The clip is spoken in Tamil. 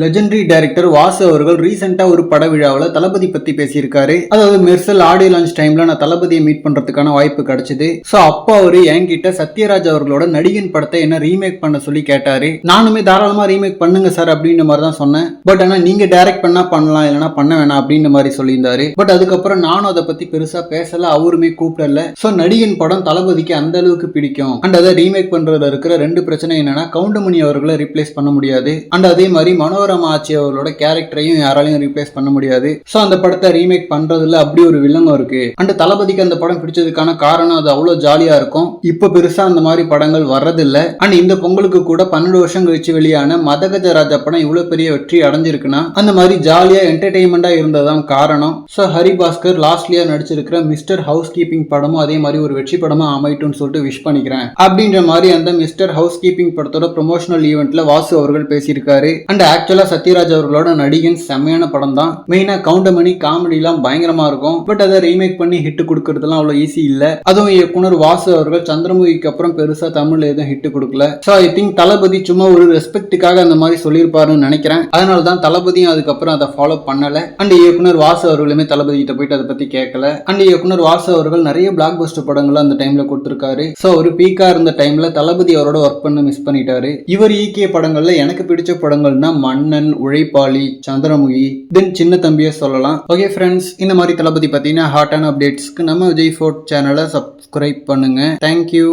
லெஜெண்டரி டைரக்டர் வாசு அவர்கள் ரீசெண்டாக ஒரு பட விழாவில் தளபதி பத்தி பேசியிருக்காரு. அதாவது மெர்சல் ஆடியோ லான்ச் டைம்ல நான் தளபதியை மீட் பண்றதுக்கான வாய்ப்பு கிடைச்சிது. ஸோ அப்போ அவர் என்கிட்ட சத்யராஜ் அவர்களோட நடிகன் படத்தை என்ன ரீமேக் பண்ண சொல்லி கேட்டாரு. நானுமே தாராளமா ரீமேக் பண்ணுங்க சார் அப்படின்ற மாதிரி தான் சொன்னேன். பட் ஆனா நீங்க டைரக்ட் பண்ணால் பண்ணலாம் இல்லைன்னா பண்ண வேணாம் அப்படின்ற மாதிரி சொல்லியிருந்தாரு. பட் அதுக்கப்புறம் நானும் அதை பத்தி பெருசா பேசல அவருமே கூப்பிடல. ஸோ நடிகன் படம் தளபதிக்கு அந்த அளவுக்கு பிடிக்கும். அண்ட் அதை ரீமேக் பண்றதுல இருக்கிற ரெண்டு பிரச்சனை என்னன்னா கவுண்டமணி அவர்களை ரிப்ளேஸ் பண்ண முடியாது. அண்ட் அதே மாதிரி மனோரம் ஆச்சி அவர்களோட கேரக்டரையும் யாராலையும் ரீப்ளேஸ் பண்ண முடியாது. ஸோ அந்த படத்தை ரீமேக் பண்றதுல அப்படி ஒரு வில்லங்கம் இருக்கு. அண்ட் தளபதிக்கு அந்த படம் பிடிச்சதுக்கான காரணம் அது அவ்வளவு ஜாலியா இருக்கும். இப்போ பெருசா அந்த மாதிரி படங்கள் வர்றதில்ல. அண்ட் இந்த பொங்கலுக்கு கூட பன்னெண்டு வருஷம் கழிச்சு வெளியான மதகஜ ராஜா படம் இவ்வளவு பெரிய வெற்றி அடைஞ்சிருக்குன்னா அந்த மாதிரி ஜாலியா என்டர்டைன்மெண்டா இருந்ததான் காரணம். சோ ஹரிபாஸ்கர் லாஸ்ட்லியா நடிச்சிருக்கிற மிஸ்டர் ஹவுஸ் கீப்பிங் படமும் அதே மாதிரி ஒரு வெற்றி படமா அமையட்டும்னு சொல்லிட்டு விஷ் பண்ணிக்கிறேன். அப்படின்ற மாதிரி அந்த மிஸ்டர் ஹவுஸ் கீப்பிங் படத்தோட ப்ரொமோஷனல் ஈவெண்ட்ல வாசு அவர்கள் பேசியிருக்காரு. அண்ட் ஆக்சுவலா சத்யராஜ் அவர்களோட நடிகன் செம்மையான படம் தான் மெயினா கவுண்டமணி காமெடி எல்லாம் பயங்கரமா இருக்கும். பட் அதை ரீமேக் பண்ணி ஹிட் கொடுக்கறதுலாம் அவ்வளவு ஈஸி இல்ல. அதுவும் இயக்குனர் வாசு அவர்கள் சந்திரமுகிக்கு அப்புறம் பெருசா தமிழ்ல எதுவும் ஹிட் கொடுக்கல. சோ ஐ திங்க் தளபதி சும்மா ஒரு ரெஸ்பெக்ட்டுக்காக அந்த மாதிரி சொல்லியிருப்பாருன்னு நினைக்கிறேன். அதனால தான் தளபதியும் அதுக்கப்புறம் அதை ஃபாலோ பண்ணல. அண்ட் இயக்குனர் வாசு அவர்களுமே தளபதி கிட்ட போயிட்டு அதை பத்தி கேட்கல. அண்ட் இயக்குனர் வாசு அவர்கள் நிறைய பிளாக் பஸ்டர் படங்கள் அந்த டைம்ல கொடுத்திருக்காரு. சோ ஒரு பீக்கா இருந்த டைம்ல தளபதி அவரோட ஒர்க் பண்ண மிஸ் பண்ணிட்டாரு. இவர் இயக்கிய படங்கள்ல எனக்கு பிடிச்ச படங்கள்னா மண் அண்ணன் உழைப்பாளி சந்திரமுகி தென் சின்ன தம்பியை சொல்லலாம். ஓகே ஃப்ரெண்ட்ஸ் இந்த மாதிரி தளபதி பார்த்தீங்கன்னா ஹாட்டான அப்டேட்ஸ்க்கு நம்ம விஜய் ஃபோர்ட் சேனலை சப்ஸ்கிரைப் பண்ணுங்க. Thank you